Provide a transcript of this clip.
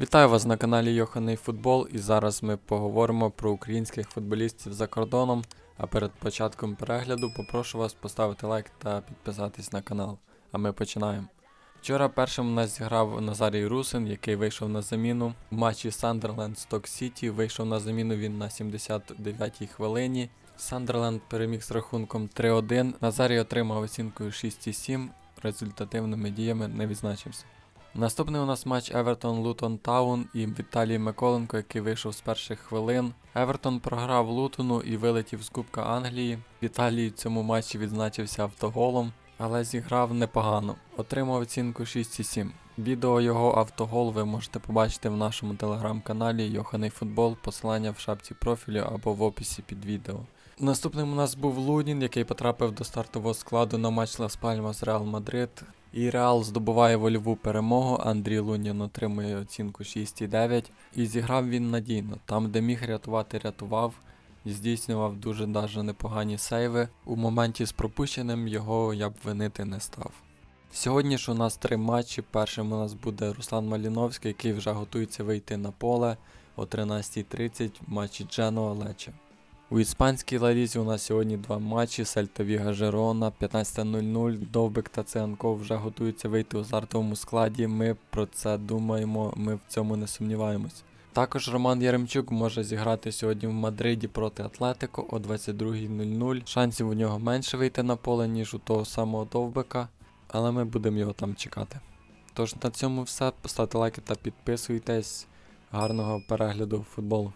Вітаю вас на каналі Йоханий Футбол і зараз ми поговоримо про українських футболістів за кордоном. А перед початком перегляду попрошу вас поставити лайк та підписатись на канал. А ми починаємо. Вчора першим у нас зіграв Назарій Русин, який вийшов на заміну. В матчі Сандерленд Сток Сіті вийшов на заміну він на 79-й хвилині. Сандерленд переміг з рахунком 3-1. Назарій отримав оцінкою 6,7. Результативними діями не відзначився. Наступний у нас матч Евертон Лутон Таун і Віталій Миколенко, який вийшов з перших хвилин. Евертон програв Лутону і вилетів з Кубка Англії. Віталій в цьому матчі відзначився автоголом, але зіграв непогано. Отримав оцінку 6,7. Відео його автогол ви можете побачити в нашому телеграм-каналі Йоханий Футбол, посилання в шапці профілю або в описі під відео. Наступним у нас був Лунін, який потрапив до стартового складу на матч Лас Пальмас Реал Мадрид. І Реал здобуває вольову перемогу. Андрій Лунін отримує оцінку 6,9. І зіграв він надійно. Там, де міг рятувати, рятував. Здійснював дуже даже непогані сейви. У моменті з пропущеним його я б винити не став. Сьогодні ж у нас три матчі. Першим у нас буде Руслан Маліновський, який вже готується вийти на поле о 13.30 в матчі Дженуа Лече. У іспанській лалізі у нас сьогодні два матчі: Сельта Віга Жерона 15.00. Довбик та Цианков вже готуються вийти у стартовому складі. Ми про це думаємо, ми в цьому не сумніваємось. Також Роман Яремчук може зіграти сьогодні в Мадриді проти Атлетико о 22.00. Шансів у нього менше вийти на поле, ніж у того самого Довбика, але ми будемо його там чекати. Тож на цьому все. Поставте лайки та підписуйтесь. Гарного перегляду футболу.